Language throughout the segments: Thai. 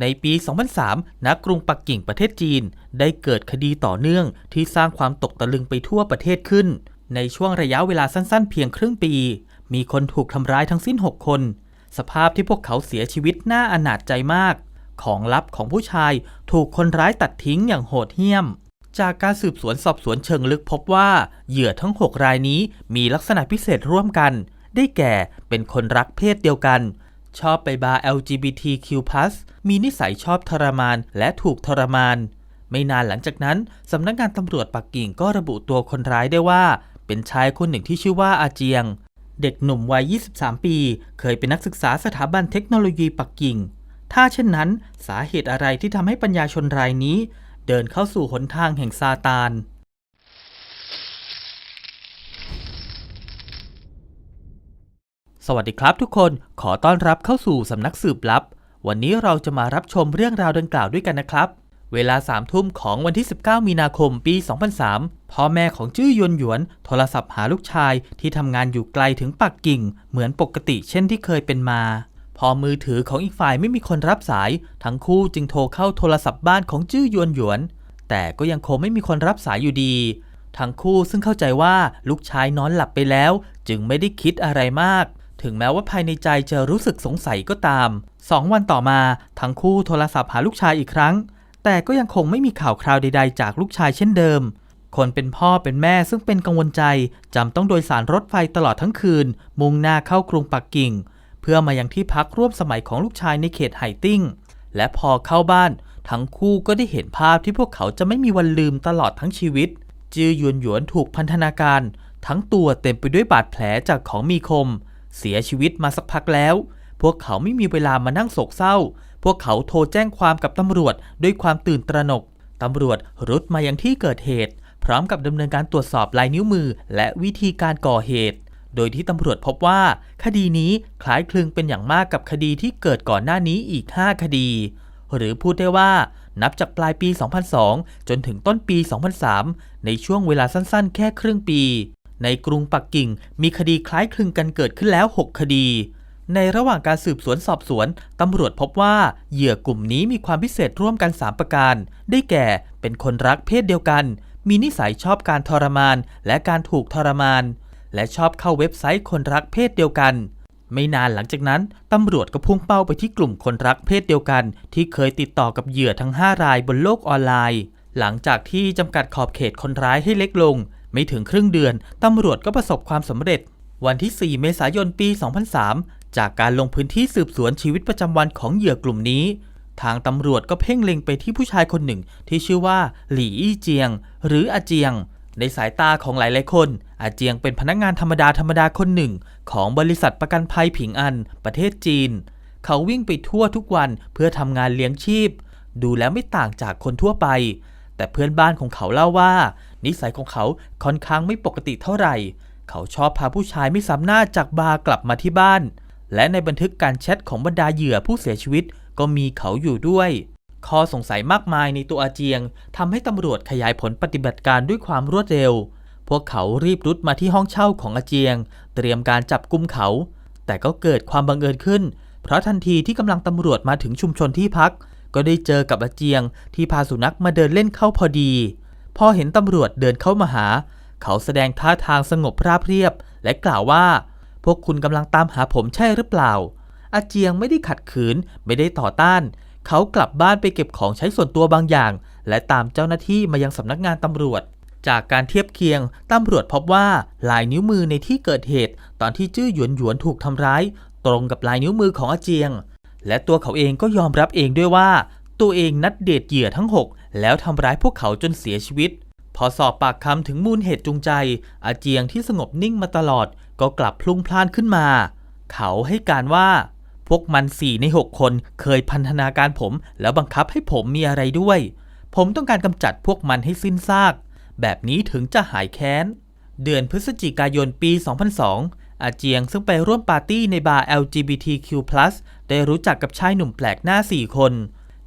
ในปี 2003 ณ กรุงปักกิ่งประเทศจีน ได้เกิดคดีต่อเนื่องที่สร้างความตกตะลึงไปทั่วประเทศขึ้น ในช่วงระยะเวลาสั้นๆ เพียงครึ่งปี มีคนถูกทำร้ายทั้งสิ้น 6 คน สภาพที่พวกเขาเสียชีวิตน่าอนาจใจมาก ของลับของผู้ชายถูกคนร้ายตัดทิ้งอย่างโหดเหี้ยม จากการสืบสวนสอบสวนเชิงลึกพบว่า เหยื่อทั้ง 6 รายนี้มีลักษณะพิเศษร่วมกัน ได้แก่เป็นคนรักเพศเดียวกัน ชอบไปบาร์ LGBTQ+ มีนิสัยชอบทรมานและถูกทรมาน ไม่นานหลังจากนั้น สำนักงานตำรวจปักกิ่งก็ระบุตัวคนร้ายได้ว่า เป็นชายคนหนึ่งที่ชื่อว่าอาเจียง เด็กหนุ่มวัย 23 ปี เคยเป็นนักศึกษาสถาบันเทคโนโลยีปักกิ่ง ถ้าเช่นนั้น สาเหตุอะไรที่ทำให้ปัญญาชนรายนี้ เดินเข้าสู่หนทางแห่งซาตาน สวัสดีครับทุกคนขอต้อนรับเข้าสู่สำนักสืบลับ วันนี้เราจะมารับชมเรื่องราวดังกล่าวด้วยกันนะครับ เวลาสามทุ่มของวันที่ 19 มีนาคมปี 2003 พ่อแม่ของจื้อยวนหยวน โทรศัพท์หาลูกชายที่ทำงานอยู่ไกลถึงปักกิ่ง เหมือนปกติเช่นที่เคยเป็นมา พอมือถือของอีกฝ่ายไม่มีคนรับสาย ทั้งคู่จึงโทรเข้าโทรศัพท์บ้านของจื้อยวนหยวน แต่ก็ยังคงไม่มีคนรับสายอยู่ดีทั้งคู่ซึ่งเข้าใจว่าลูกชายนอนหลับไปแล้ว จึงไม่ได้คิดอะไรมาก ถึงแม้ว่าภายในใจจะรู้สึกสงสัยก็ตามสองวันต่อมาทั้งคู่โทรศัพท์หาลูกชายอีกครั้ง แต่ก็ยังคงไม่มีข่าวคราวใด ๆ จากลูกชายเช่นเดิม คนเป็นพ่อเป็นแม่ซึ่งเป็นกังวลใจจำต้องโดยสารรถไฟตลอดทั้งคืน มุ่งหน้าเข้ากรุงปักกิ่ง เพื่อมายังที่พักร่วมสมัยของลูกชายในเขตไห่ติ้ง และพอเข้าบ้าน ทั้งคู่ก็ได้เห็นภาพที่พวกเขาจะไม่มีวันลืมตลอดทั้งชีวิต จือหยวนหยวนถูกพันธนาการ ทั้งตัวเต็มไปด้วยบาดแผลจากของมีคม เสียชีวิตมาสักพักแล้ว พวกเขาไม่มีเวลามานั่งโศกเศร้า พวกเขาโทรแจ้งความกับตำรวจด้วยความตื่นตระหนก ตำรวจรุดมายังที่เกิดเหตุ พร้อมกับดำเนินการตรวจสอบลายนิ้วมือ และวิธีการก่อเหตุ โดยที่ตำรวจพบว่า คดีนี้คล้ายคลึงเป็นอย่างมากกับคดีที่เกิดก่อนหน้านี้อีก 5 คดี หรือพูดได้ว่านับจากปลายปี 2002 จนถึงต้นปี 2003 ในช่วงเวลาสั้นๆ แค่ครึ่งปี ในกรุงปักกิ่งมีคดีคล้ายคลึงกันเกิดขึ้นแล้ว 6 คดี ในระหว่างการสืบสวนสอบสวน ตำรวจพบว่าเหยื่อกลุ่มนี้มีความพิเศษร่วมกัน 3 ประการ ได้แก่ เป็นคนรักเพศเดียวกัน มีนิสัยชอบการทรมาน และการถูกทรมาน และชอบเข้าเว็บไซต์คนรักเพศเดียวกันไม่นานหลังจากนั้น ตำรวจก็พุ่งเป้าไปที่กลุ่มคนรักเพศเดียวกัน ที่เคยติดต่อกับเหยื่อทั้ง 5 รายบนโลกออนไลน์ หลังจากที่จำกัดขอบเขตคนร้ายให้เล็กลง ไม่ถึงครึ่งเดือน ตำรวจก็ประสบความสำเร็จ วันที่ 4 เมษายนปี 2003 จากการลงพื้นที่สืบสวนชีวิตประจำวันของเหยื่อกลุ่มนี้ ทางตำรวจก็เพ่งเล็งไปที่ผู้ชายคนหนึ่ง ที่ชื่อว่า หลี่อี้เจียง หรืออาเจียง ในสายตาของหลายๆคน อาเจียงเป็นพนักงานธรรมดาธรรมดาคนหนึ่ง ของบริษัทประกันภัยผิงอัน ประเทศจีน เขาวิ่งไปทั่วทุกวันเพื่อทำงานเลี้ยงชีพ ดูแล้วไม่ต่างจากคนทั่วไปแต่เพื่อนบ้านของเขาเล่าว่า นิสัยของเขาค่อนข้างไม่ปกติเท่าไหร่ เขาชอบพาผู้ชายไม่ซ้ำหน้าจากบาร์กลับมาที่บ้าน และในบันทึกการแชทของบรรดาเหยื่อผู้เสียชีวิตก็มีเขาอยู่ด้วย ข้อสงสัยมากมายในตัวอาเจียงทำให้ตำรวจขยายผลปฏิบัติการด้วยความรวดเร็ว พวกเขารีบรุดมาที่ห้องเช่าของอาเจียง เตรียมการจับกุมเขา แต่ก็เกิดความบังเอิญขึ้น เพราะทันทีที่กำลังตำรวจมาถึงชุมชนที่พัก ก็ได้เจอกับอาเจียงที่พาสุนัขมาเดินเล่นเข้าพอดี พอเห็นตำรวจเดินเข้ามาหา เขาแสดงท่าทางสงบราบเรียบ และกล่าวว่า พวกคุณกำลังตามหาผมใช่หรือเปล่า อาเจียงไม่ได้ขัดขืนไม่ได้ต่อต้าน เขากลับบ้านไปเก็บของใช้ส่วนตัวบางอย่าง และตามเจ้าหน้าที่มายังสำนักงานตำรวจ จากการเทียบเคียงตำรวจพบว่าลายนิ้วมือในที่เกิดเหตุ ตอนที่จื้อหยวนหยวนถูกทำร้าย ตรงกับลายนิ้วมือของอาเจียง และตัวเขาเองก็ยอมรับเองด้วยว่า ตัวเองนัดเดทเหยื่อทั้ง 6 แล้วทำร้ายพวกเขาจนเสียชีวิต พอสอบปากคำถึงมูลเหตุจูงใจ อาเจียงที่สงบนิ่งมาตลอด ก็กลับพลุ่งพล่านขึ้นมา เขาให้การว่า พวกมันสี่ใน 6 คนเคยพันธนาการผม แล้วบังคับให้ผมมีอะไรด้วย ผมต้องการกำจัดพวกมันให้สิ้นซาก แบบนี้ถึงจะหายแค้น เดือนพฤศจิกายนปี 2002อาเจียงซึ่งไปร่วมปาร์ตี้ในบาร์ LGBTQ+ ได้รู้จักกับชายหนุ่มแปลกหน้า 4 คน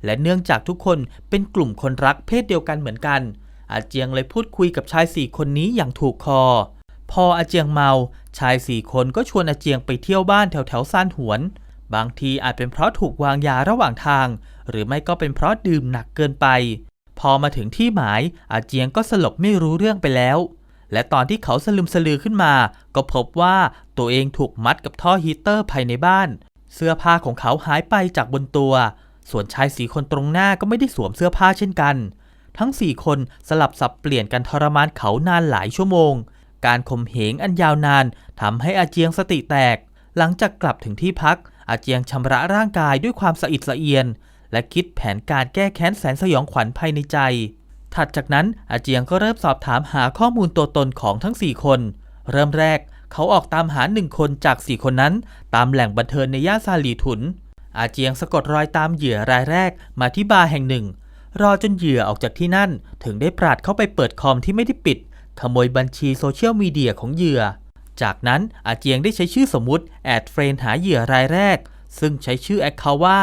และเนื่องจากทุกคนเป็นกลุ่มคนรักเพศเดียวกันเหมือนกัน อาเจียงเลยพูดคุยกับชาย4คนนี้อย่างถูกคอ พออาเจียงเมา ชาย4คนก็ชวนอาเจียงไปเที่ยวบ้านแถวแถวซานหวน บางทีอาจเป็นเพราะถูกวางยาระหว่างทาง หรือไม่ก็เป็นเพราะดื่มหนักเกินไป พอมาถึงที่หมายอาเจียงก็สลบไม่รู้เรื่องไปแล้ว และตอนที่เขาสลึมสลือขึ้นมา ก็พบว่าตัวเองถูกมัดกับท่อฮีเตอร์ภายในบ้าน เสื้อผ้าของเขาหายไปจากบนตัว ส่วนชายสี่คนตรงหน้าก็ไม่ได้สวมเสื้อผ้าเช่นกัน ทั้งสี่คนสลับสับเปลี่ยนกันทรมานเขานานหลายชั่วโมง การข่มเหงอันยาวนานทำให้อาเจียงสติแตก หลังจากกลับถึงที่พัก อาเจียงชำระร่างกายด้วยความสะอิดสะเอียน และคิดแผนการแก้แค้นแสนสยองขวัญภายในใจ ถัดจากนั้นอาเจียงก็เริ่มสอบถามหาข้อมูลตัวตนของทั้ง4คน เริ่มแรกเขาออกตามหาหนึ่งคนจาก4คนนั้น ตามแหล่งบันเทิงในย่านซาลีถุน อาเจียงสะกดรอยตามเหยื่อรายแรกมาที่บาร์แห่งหนึ่ง รอจนเหยื่อออกจากที่นั่น ถึงได้ปราดเข้าไปเปิดคอมที่ไม่ได้ปิด ขโมยบัญชีโซเชียลมีเดียของเหยื่อ จากนั้นอาเจียงได้ใช้ชื่อสมมุติแอดเฟรนหาเหยื่อรายแรก ซึ่งใช้ชื่อแอคเคาว่า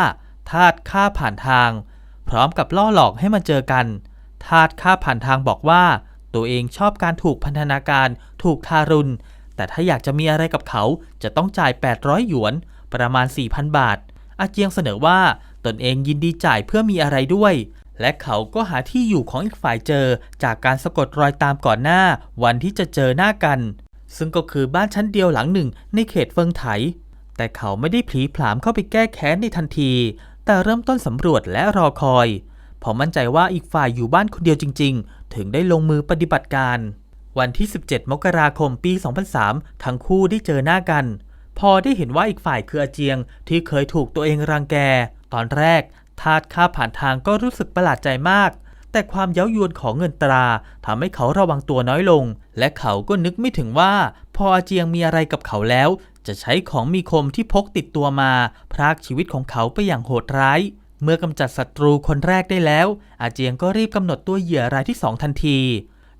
ทาดค่าผ่านทาง พร้อมกับล่อหลอกให้มาเจอกันทาดค่าผ่านทางบอกว่า ตัวเองชอบการถูกพันธนาการ ถูกทารุณแต่ถ้าอยากจะมีอะไรกับเขาจะต้องจ่าย 800 หยวน ประมาณ 4,000 บาท อาเจียงเสนอว่าตนเองยินดีจ่ายเพื่อมีอะไรด้วย และเขาก็หาที่อยู่ของอีกฝ่ายเจอจากการสะกดรอยตามก่อนหน้าวันที่จะเจอหน้ากัน ซึ่งก็คือบ้านชั้นเดียวหลังหนึ่งในเขตเฟิงไถ แต่เขาไม่ได้ผลีผลามเข้าไปแก้แค้นในทันที แต่เริ่มต้นสำรวจและรอคอยเพอมั่นใจว่าอีกฝ่ายอยู่บ้านคนเดียวจริง ๆ ถึงได้ลงมือปฏิบัติการ วันที่ 17 มกราคมปี 2003 ทั้งคู่ได้เจอหน้ากัน พอได้เห็นว่าอีกฝ่ายคืออาเจียงที่เคยถูกตัวเองรังแก ตอนแรกทาดค่าผ่านทางก็รู้สึกประหลาดใจมาก แต่ความเย้ายวนของเงินตราทำให้เขาระวังตัวน้อยลง และเขาก็นึกไม่ถึงว่า พออาเจียงมีอะไรกับเขาแล้ว จะใช้ของมีคมที่พกติดตัวมา พรากชีวิตของเขาไปอย่างโหดร้าย เมื่อกำจัดศัตรูคนแรกได้แล้ว อาเจียงก็รีบกำหนดตัวเหยื่อรายที่2ทันที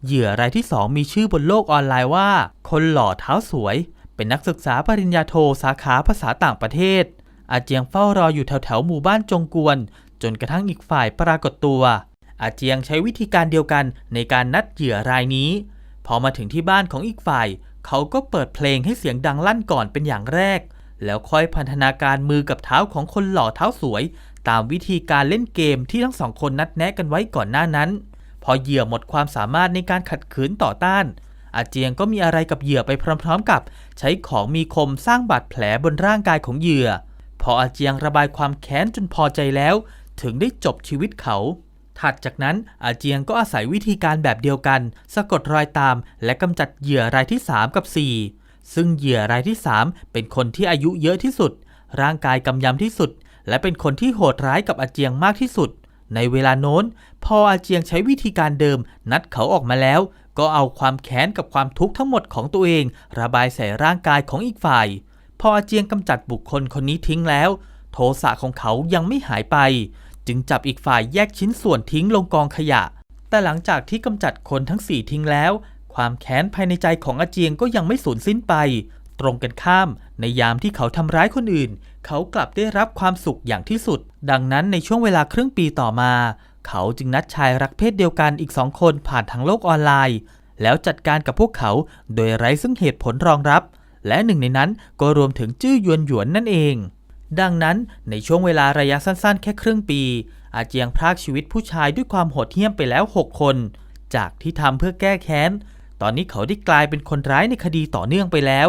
เหยื่อรายที่2มีชื่อบนโลกออนไลน์ว่า คนหล่อเท้าสวย เป็นนักศึกษาปริญญาโทสาขาภาษาต่างประเทศ อาเจียงเฝ้ารออยู่แถวแถวหมู่บ้านจงกวน จนกระทั่งอีกฝ่ายปรากฏตัว อาเจียงใช้วิธีการเดียวกันในการนัดเหยื่อรายนี้ พอมาถึงที่บ้านของอีกฝ่าย เขาก็เปิดเพลงให้เสียงดังลั่นก่อนเป็นอย่างแรก แล้วค่อยพันธนาการมือกับเท้าของคนหล่อเท้าสวย ตามวิธีการเล่นเกมที่ทั้งสองคนนัดแนะกันไว้ก่อนหน้านั้น พอเหยื่อหมดความสามารถในการขัดขืนต่อต้าน อาเจียงก็มีอะไรกับเหยื่อไปพร้อมๆกับ ใช้ของมีคมสร้างบาดแผลบนร่างกายของเหยื่อ พออาเจียงระบายความแค้นจนพอใจแล้ว ถึงได้จบชีวิตเขา ถัดจากนั้นอาเจียงก็อาศัยวิธีการแบบเดียวกัน สะกดรอยตาม และกำจัดเหยื่อรายที่ 3 กับ 4 ซึ่งเหยื่อรายที่ 3 เป็นคนที่อายุเยอะที่สุด ร่างกายกำยำที่สุด และเป็นคนที่โหดร้ายกับอาเจียงมากที่สุดในเวลาโน้น พออาเจียงใช้วิธีการเดิมนัดเขาออกมาแล้ว ก็เอาความแค้นกับความทุกข์ทั้งหมดของตัวเอง ระบายใส่ร่างกายของอีกฝ่าย พออาเจียงกำจัดบุคคลคนนี้ทิ้งแล้ว โทสะของเขายังไม่หายไป จึงจับอีกฝ่ายแยกชิ้นส่วนทิ้งลงกองขยะ แต่หลังจากที่กำจัดคนทั้งสี่ทิ้งแล้ว ความแค้นภายในใจของอาเจียงก็ยังไม่สูญสิ้นไป ตรงกันข้าม ในยามที่เขาทำร้ายคนอื่น เขากลับได้รับความสุขอย่างที่สุด ดังนั้นในช่วงเวลาครึ่งปีต่อมา เขาจึงนัดชายรักเพศเดียวกันอีกสองคนผ่านทางโลกออนไลน์ แล้วจัดการกับพวกเขาโดยไร้ซึ่งเหตุผลรองรับ และหนึ่งในนั้นก็รวมถึงจื้อหยวนหยวนนั่นเอง ดังนั้นในช่วงเวลาระยะสั้นๆ แค่ครึ่งปี อาเจียงพรากชีวิตผู้ชายด้วยความโหดเหี้ยมไปแล้ว 6 คน จากที่ทำเพื่อแก้แค้น ตอนนี้เขาได้กลายเป็นคนร้ายในคดีต่อเนื่องไปแล้ว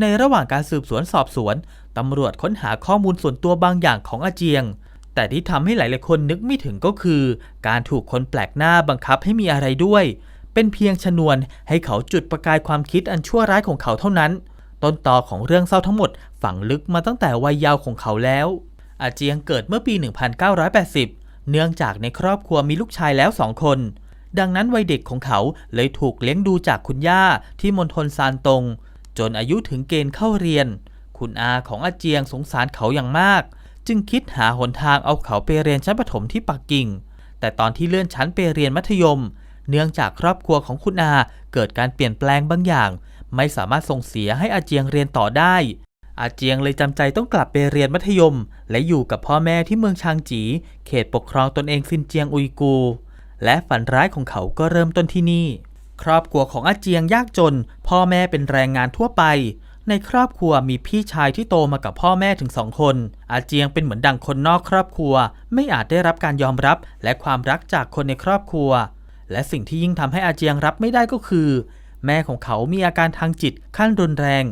ในระหว่างการสืบสวนสอบสวนตำรวจค้นหาข้อมูลส่วนตัวบางอย่างของอาเจียง แต่ที่ทำให้หลายๆคนนึกไม่ถึงก็คือ การถูกคนแปลกหน้าบังคับให้มีอะไรด้วย เป็นเพียงชนวนให้เขาจุดประกายความคิดอันชั่วร้ายของเขาเท่านั้น ต้นตอของเรื่องเศร้าทั้งหมดฝังลึกมาตั้งแต่วัยเยาว์ของเขาแล้ว อาเจียงเกิดเมื่อปี 1980 เนื่องจากในครอบครัวมีลูกชายแล้วสองคน ดังนั้นวัยเด็กของเขาเลยถูกเลี้ยงดูจากคุณย่าที่มณฑลซานตง จนอายุถึงเกณฑ์เข้าเรียน คุณอาของอาเจียงสงสารเขาอย่างมาก จึงคิดหาหนทางเอาเขาไปเรียนชั้นประถมที่ปักกิ่ง แต่ตอนที่เลื่อนชั้นไปเรียนมัธยม เนื่องจากครอบครัวของคุณอาเกิดการเปลี่ยนแปลงบางอย่าง ไม่สามารถส่งเสียให้อาเจียงเรียนต่อได้ อาเจียงเลยจำใจต้องกลับไปเรียนมัธยม และอยู่กับพ่อแม่ที่เมืองชางจี เขตปกครองตนเองซินเจียงอุยกู และฝันร้ายของเขาก็เริ่มต้นที่นี่ ครอบครัวของอาเจียงยากจน พ่อแม่เป็นแรงงานทั่วไป ในครอบครัวมีพี่ชายที่โตมากับพ่อแม่ถึงสองคน อาเจียงเป็นเหมือนดังคนนอกครอบครัว ไม่อาจได้รับการยอมรับและความรักจากคนในครอบครัว และสิ่งที่ยิ่งทำให้อาเจียงรับไม่ได้ก็คือ แม่ของเขามีอาการทางจิตขั้นรุนแรง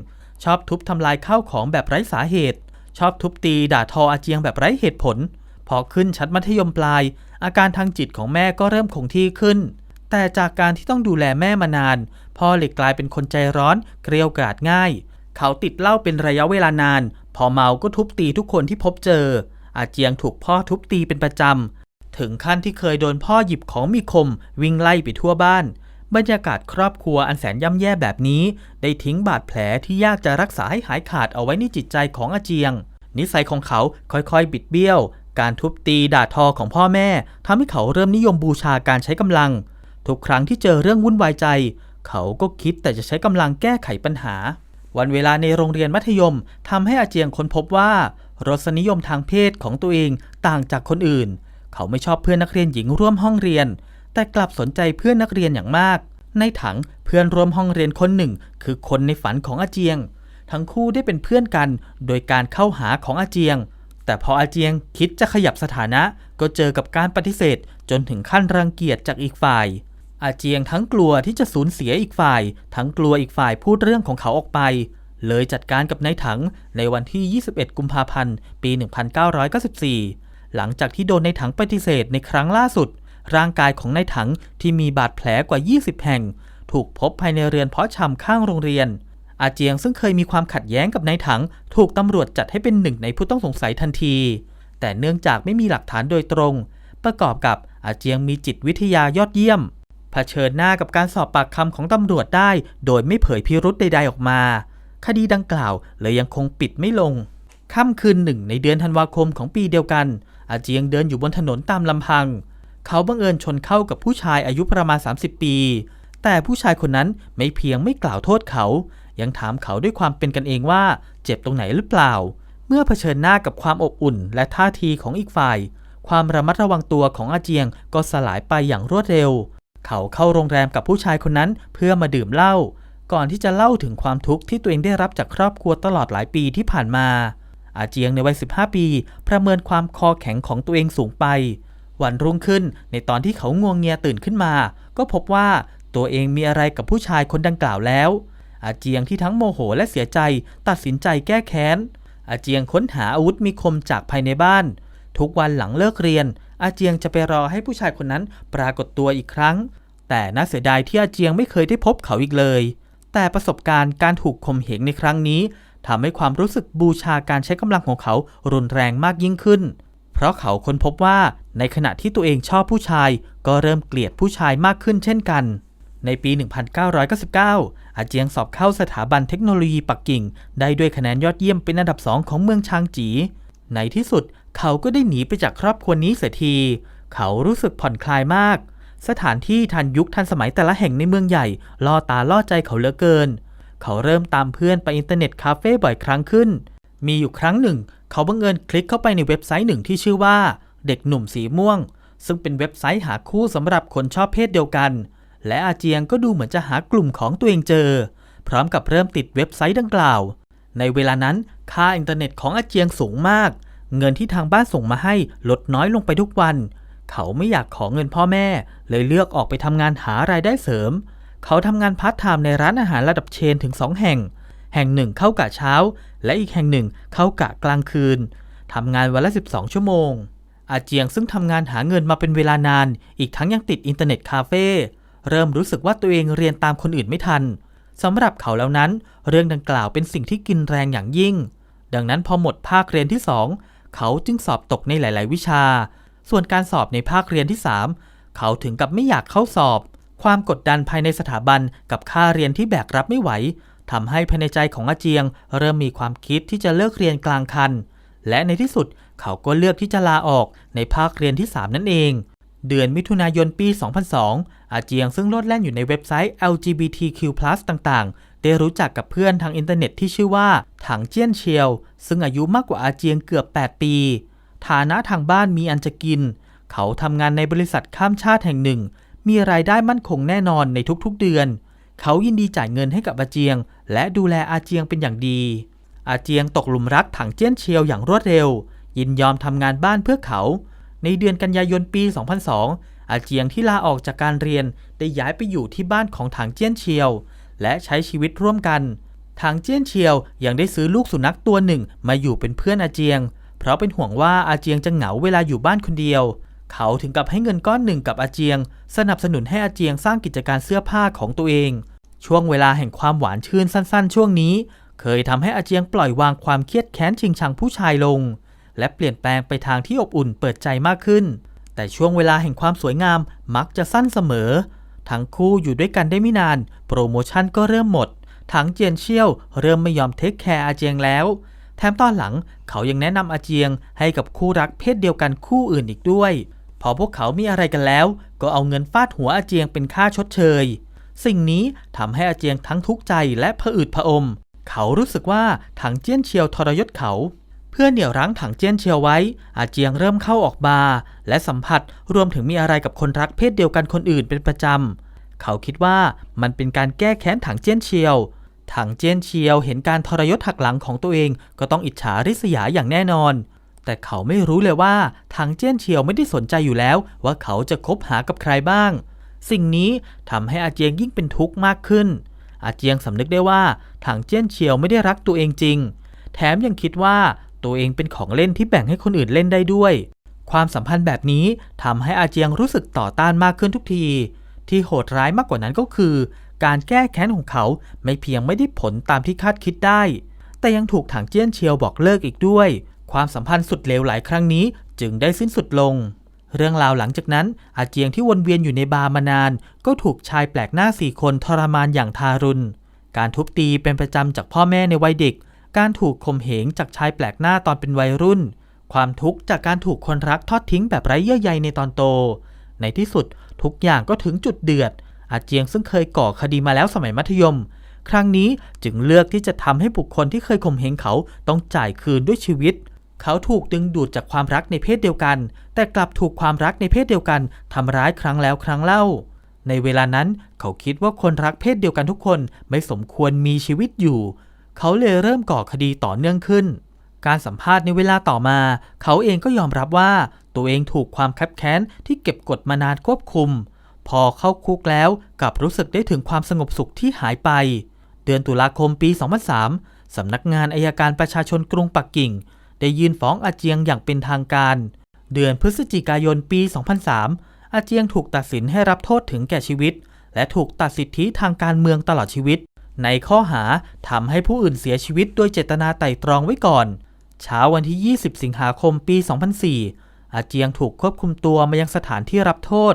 ชอบทุบทำลายข้าวของแบบไร้สาเหตุ ชอบทุบตีด่าทออาเจียงแบบไร้เหตุผล พอขึ้นชั้นมัธยมปลาย อาการทางจิตของแม่ก็เริ่มคงที่ขึ้นแต่จากการที่ต้องดูแลแม่มานาน พ่อเหลยกกลายเป็นคนใจร้อน เกลียวกราดง่าย เขาติดเหล้าเป็นระยะเวลานาน พอเมาก็ทุบตีทุกคนที่พบเจอ อาเจียงถูกพ่อทุบตีเป็นประจำ ถึงขั้นที่เคยโดนพ่อหยิบของมีคม วิ่งไล่ไปทั่วบ้าน บรรยากาศครอบครัวอันแสนย่ำแย่แบบนี้ ได้ทิ้งบาดแผลที่ยากจะรักษาให้หายขาดเอาไว้ในจิตใจของอาเจียง นิสัยของเขาค่อยๆ บิดเบี้ยว การทุบตีด่าทอของพ่อแม่ทำให้เขาเริ่มนิยมบูชาการใช้กำลัง ทุกครั้งที่เจอเรื่องวุ่นวายใจ เขาก็คิดแต่จะใช้กำลังแก้ไขปัญหา วันเวลาในโรงเรียนมัธยมทำให้อาเจียงค้นพบว่ารสนิยมทางเพศของตัวเองต่างจากคนอื่น เขาไม่ชอบเพื่อนนักเรียนหญิงร่วมห้องเรียน แต่กลับสนใจเพื่อนนักเรียนอย่างมาก ในถังเพื่อนร่วมห้องเรียนคนหนึ่ง คือคนในฝันของอาเจียง ทั้งคู่ได้เป็นเพื่อนกัน โดยการเข้าหาของอาเจียง แต่พออาเจียงคิดจะขยับสถานะ ก็เจอกับการปฏิเสธ จนถึงขั้นรังเกียจจากอีกฝ่าย อาเจียงทั้งกลัวที่จะสูญเสียอีกฝ่าย ทั้งกลัวอีกฝ่ายพูดเรื่องของเขาออกไป เลยจัดการกับนายถังในวันที่ 21 กุมภาพันธ์ ปี 1994 หลังจากที่โดนนายถังปฏิเสธในครั้งล่าสุด ร่างกายของนายถังที่มีบาดแผลกว่า 20 แห่ง ถูกพบภายในเรือนเพาะชำข้างโรงเรียน อาเจียงซึ่งเคยมีความขัดแย้งกับนายถัง ถูกตำรวจจัดให้เป็นหนึ่งในผู้ต้องสงสัยทันที แต่เนื่องจากไม่มีหลักฐานโดยตรง ประกอบกับอาเจียงมีจิตวิทยายอดเยี่ยม ผชิญหน้ากับการสอบปากคำของตำรวจได้ โดยไม่เผยพิรุธใด ๆ ออกมา คดีดังกล่าวเลยยังคงปิดไม่ลง ค่ำคืนหนึ่งในเดือนธันวาคมของปีเดียวกัน อาเจียงเดินอยู่บนถนนตามลำพัง เขาบังเอิญชนเข้ากับผู้ชายอายุประมาณ 30 ปี แต่ผู้ชายคนนั้นไม่เพียงไม่กล่าวโทษเขา ยังถามเขาด้วยความเป็นกันเองว่า เจ็บตรงไหนหรือเปล่า เมื่อเผชิญหน้ากับความอบอุ่น และท่าทีของอีกฝ่าย ความระมัดระวังตัวของอาเจียงก็สลายไปอย่างรวดเร็ว เขาเข้าโรงแรมกับผู้ชายคนนั้นเพื่อมาดื่มเหล้าก่อนที่จะเล่าถึงความทุกข์ที่ตัวเองได้รับจากครอบครัวตลอดหลายปีที่ผ่านมา อาเจียงในวัย 15 ปี ประเมินความคอแข็งของตัวเองสูงไป วันรุ่งขึ้นในตอนที่เขางวงเงียตื่นขึ้นมา ก็พบว่าตัวเองมีอะไรกับผู้ชายคนดังกล่าวแล้ว อาเจียงที่ทั้งโมโหและเสียใจตัดสินใจแก้แค้น อาเจียงค้นหาอาวุธมีคมจากภายในบ้าน ทุกวันหลังเลิกเรียน อาเจียงจะไปรอให้ผู้ชายคนนั้นปรากฏตัวอีกครั้ง แต่น่าเสียดายที่อาเจียงไม่เคยได้พบเขาอีกเลย แต่ประสบการณ์การถูกข่มเหงในครั้งนี้ทำให้ความรู้สึกบูชาการใช้กำลังของเขารุนแรงมากยิ่งขึ้น เพราะเขาค้นพบว่าในขณะที่ตัวเองชอบผู้ชาย ก็เริ่มเกลียดผู้ชายมากขึ้นเช่นกัน ในปี 1999 อาเจียงสอบเข้าสถาบันเทคโนโลยีปักกิ่ง ได้ด้วยคะแนนยอดเยี่ยมเป็นอันดับสองของเมืองชางจี ในที่สุดเขาก็ได้หนีไปจากครอบครัวนี้เสียที เขารู้สึกผ่อนคลายมาก สถานที่ทันยุคทันสมัยแต่ละแห่งในเมืองใหญ่ล่อตาล่อใจเขาเหลือเกิน เขาเริ่มตามเพื่อนไปอินเทอร์เน็ตคาเฟ่บ่อยครั้งขึ้น มีอยู่ครั้งหนึ่ง เขาบังเอิญคลิกเข้าไปในเว็บไซต์หนึ่งที่ชื่อว่า เด็กหนุ่มสีม่วง ซึ่งเป็นเว็บไซต์หาคู่สำหรับคนชอบเพศเดียวกัน และอาเจียงก็ดูเหมือนจะหากลุ่มของตัวเองเจอ พร้อมกับเริ่มติดเว็บไซต์ดังกล่าว ในเวลานั้นค่าอินเทอร์เน็ตของอาเจียงสูงมาก เงินที่ทางบ้านส่งมาให้ลดน้อยลงไปทุกวัน เขาไม่อยากขอเงินพ่อแม่ เลยเลือกออกไปทำงานหารายได้เสริม เขาทำงานพาร์ทไทม์ในร้านอาหารระดับเชนถึง2แห่ง แห่งหนึ่งเข้ากะเช้า และอีกแห่งหนึ่งเข้ากะกลางคืนทำงานวันละ 12 ชั่วโมง อาเจียงซึ่งทำงานหาเงินมาเป็นเวลานาน อีกทั้งยังติดอินเทอร์เน็ตคาเฟ่เริ่มรู้สึกว่าตัวเองเรียนตามคนอื่นไม่ทัน สำหรับเขาแล้วนั้น เรื่องดังกล่าวเป็นสิ่งที่กินแรงอย่างยิ่ง ดังนั้นพอหมดภาคเรียนที่ 2 เขาจึงสอบตกในหลาย ๆ วิชา ส่วนการสอบในภาคเรียนที่ 3 เขาถึงกับไม่อยากเข้าสอบ ความกดดันภายในสถาบันกับค่าเรียนที่แบกรับไม่ไหวทำให้ภายในใจของอาเจียง เริ่มมีความคิดที่จะเลิกเรียนกลางคัน และในที่สุดเขาก็เลือกที่จะลาออกในภาคเรียนที่ 3 นั่นเอง เดือนมิถุนายนปี 2002 อาเจียงซึ่งโลดแล่นอยู่ในเว็บไซต์ LGBTQ+ ต่างๆ ได้รู้จักกับเพื่อนทางอินเทอร์เน็ตที่ชื่อว่าถังเจี้ยนเชียว ซึ่งอายุมากกว่าอาเจียงเกือบ 8 ปี ฐานะทางบ้านมีอันจะกิน เขาทำงานในบริษัทข้ามชาติแห่งหนึ่ง มีรายได้มั่นคงแน่นอนในทุกๆเดือน เขายินดีจ่ายเงินให้กับอาเจียง และดูแลอาเจียงเป็นอย่างดี อาเจียงตกหลุมรักถังเจี้ยนเชียวอย่างรวดเร็ว ยินยอมทำงานบ้านเพื่อเขา ในเดือนกันยายนปี 2002 อาเจียงที่ลาออกจากการเรียนได้ย้ายไปอยู่ที่บ้านของถังเจี้ยนเชียว และใช้ชีวิตร่วมกันทางเจี้ยนเชียวยังได้ซื้อลูกสุนัขตัวหนึ่งมาอยู่เป็นเพื่อนอาเจียง เพราะเป็นห่วงว่าอาเจียงจะเหงาเวลาอยู่บ้านคนเดียว เขาถึงกับให้เงินก้อนหนึ่งกับอาเจียง สนับสนุนให้อาเจียงสร้างกิจการเสื้อผ้าของตัวเอง ช่วงเวลาแห่งความหวานชื่นสั้น ๆ ช่วงนี้ เคยทำให้อาเจียงปล่อยวางความเครียดแค้นชิงชังผู้ชายลง และเปลี่ยนแปลงไปทางที่อบอุ่นเปิดใจมากขึ้น แต่ช่วงเวลาแห่งความสวยงามมักจะสั้นเสมอ ทั้งคู่อยู่ด้วยกันได้ไม่นาน โปรโมชั่นก็เริ่มหมด ทั้งเจียนเชี่ยวเริ่มไม่ยอมเทคแคร์อาเจียงแล้ว แถมตอนหลังเขายังแนะนำอาเจียงให้กับคู่รักเพศเดียวกันคู่อื่นอีกด้วย พอพวกเขามีอะไรกันแล้ว ก็เอาเงินฟาดหัวอาเจียงเป็นค่าชดเชย สิ่งนี้ทำให้อาเจียงทั้งทุกข์ใจและผะอืดผะอม เขารู้สึกว่าถังเจียนเชียวทรยศเขา พื่อเหนี่ยวรั้งถังเจี้ยนเชียวไว้ อาเจียงเริ่มเข้าออกมาและสัมผัสรวมถึงมีอะไรกับคนรักเพศเดียวกันคนอื่นเป็นประจำ เขาคิดว่ามันเป็นการแก้แค้นถังเจี้ยนเชียว ถังเจี้ยนเชียวเห็นการทรยศหักหลังของตัวเองก็ต้องอิจฉาริษยาอย่างแน่นอน แต่เขาไม่รู้เลยว่าถังเจี้ยนเชียวไม่ได้สนใจอยู่แล้ว ว่าเขาจะคบหากับใครบ้าง สิ่งนี้ทำให้อาเจียงยิ่งเป็นทุกข์มากขึ้น อาเจียงสำนึกได้ว่าถังเจี้ยนเชียวไม่ได้รักตัวเองจริง แถมยังคิดว่า ตัวเองเป็นของเล่นที่แบ่งให้คนอื่นเล่นได้ด้วย ความสัมพันธ์แบบนี้ทำให้อาเจียงรู้สึกต่อต้านมากขึ้นทุกที ที่โหดร้ายมากกว่านั้นก็คือ การแก้แค้นของเขาไม่เพียงไม่ได้ผลตามที่คาดคิดได้ แต่ยังถูกถังเจี้ยนเชียวบอกเลิกอีกด้วย ความสัมพันธ์สุดเลวหลายครั้งนี้จึงได้สิ้นสุดลงเรื่องราวหลังจากนั้น อาเจียงที่วนเวียนอยู่ในบาร์มานาน ก็ถูกชายแปลกหน้าสี่คนทรมานอย่างทารุณ การทุบตีเป็นประจำจากพ่อแม่ในวัยเด็ก การถูกข่มเหงจากชายแปลกหน้าตอนเป็นวัยรุ่น ความทุกข์จากการถูกคนรักทอดทิ้งแบบไร้เยื่อใยในตอนโต ในที่สุดทุกอย่างก็ถึงจุดเดือด อาเจียงซึ่งเคยก่อคดีมาแล้วสมัยมัธยม ครั้งนี้จึงเลือกที่จะทำให้บุคคลที่เคยข่มเหงเขาต้องจ่ายคืนด้วยชีวิต เขาถูกดึงดูดจากความรักในเพศเดียวกัน แต่กลับถูกความรักในเพศเดียวกันทำร้ายครั้งแล้วครั้งเล่า ในเวลานั้นเขาคิดว่าคนรักเพศเดียวกันทุกคนไม่สมควรมีชีวิตอยู่ เขาเลยเริ่มก่อคดีต่อเนื่องขึ้น การสัมภาษณ์ในเวลาต่อมา เขาเองก็ยอมรับว่าตัวเองถูกความคับแค้นที่เก็บกดมานานควบคุม พอเข้าคุกแล้วกลับรู้สึกได้ถึงความสงบสุขที่หายไป เดือนตุลาคมปี 2003 สำนักงานอายการประชาชนกรุงปักกิ่ง ได้ยื่นฟ้องอาเจียงอย่างเป็นทางการ เดือนพฤศจิกายนปี 2003 อาเจียงถูกตัดสินให้รับโทษถึงแก่ชีวิต และถูกตัดสิทธิทางการเมืองตลอดชีวิต ในข้อหาทำให้ผู้อื่นเสียชีวิตโดยเจตนาไตร่ตรองไว้ก่อน เช้าวันที่ 20 สิงหาคมปี 2004 อาเจียงถูกควบคุมตัวมายังสถานที่รับโทษ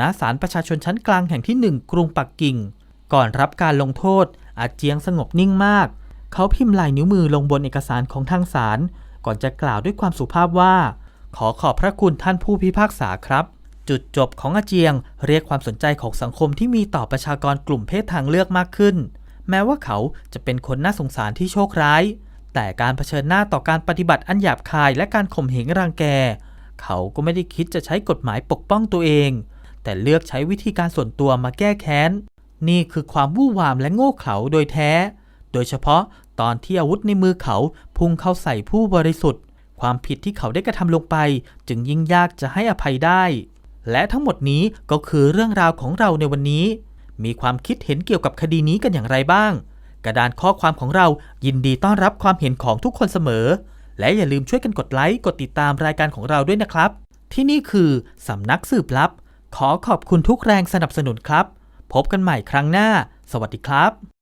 ณ ศาลประชาชนชั้นกลางแห่งที่ 1 กรุงปักกิ่ง ก่อนรับการลงโทษ อาเจียงสงบนิ่งมาก เขาพิมพ์ลายนิ้วมือลงบนเอกสารของทางศาล ก่อนจะกล่าวด้วยความสุภาพว่า ขอขอบพระคุณท่านผู้พิพากษาครับจุดจบของอาเจียง เรียกความสนใจของสังคมที่มีต่อประชากรกลุ่มเพศทางเลือกมากขึ้น แม้ว่าเขาจะเป็นคนน่าสงสารที่โชคร้าย แต่การเผชิญหน้าต่อการปฏิบัติอันหยาบคายและการข่มเหงรังแก เขาก็ไม่ได้คิดจะใช้กฎหมายปกป้องตัวเอง แต่เลือกใช้วิธีการส่วนตัวมาแก้แค้น นี่คือความวู่วามและโง่เขลาโดยแท้ โดยเฉพาะตอนที่อาวุธในมือเขาพุ่งเข้าใส่ผู้บริสุทธิ์ ความผิดที่เขาได้กระทำลงไป จึงยิ่งยากจะให้อภัยได้ และทั้งหมดนี้ก็คือเรื่องราวของเราในวันนี้ มีความคิดเห็นเกี่ยวกับคดีนี้กันอย่างไรบ้าง กระดานข้อความของเรายินดีต้อนรับความเห็นของทุกคนเสมอ และอย่าลืมช่วยกันกดไลค์ กดติดตามรายการของเราด้วยนะครับ ที่นี่คือสำนักสืบลับ ขอขอบคุณทุกแรงสนับสนุนครับ พบกันใหม่ครั้งหน้า สวัสดีครับ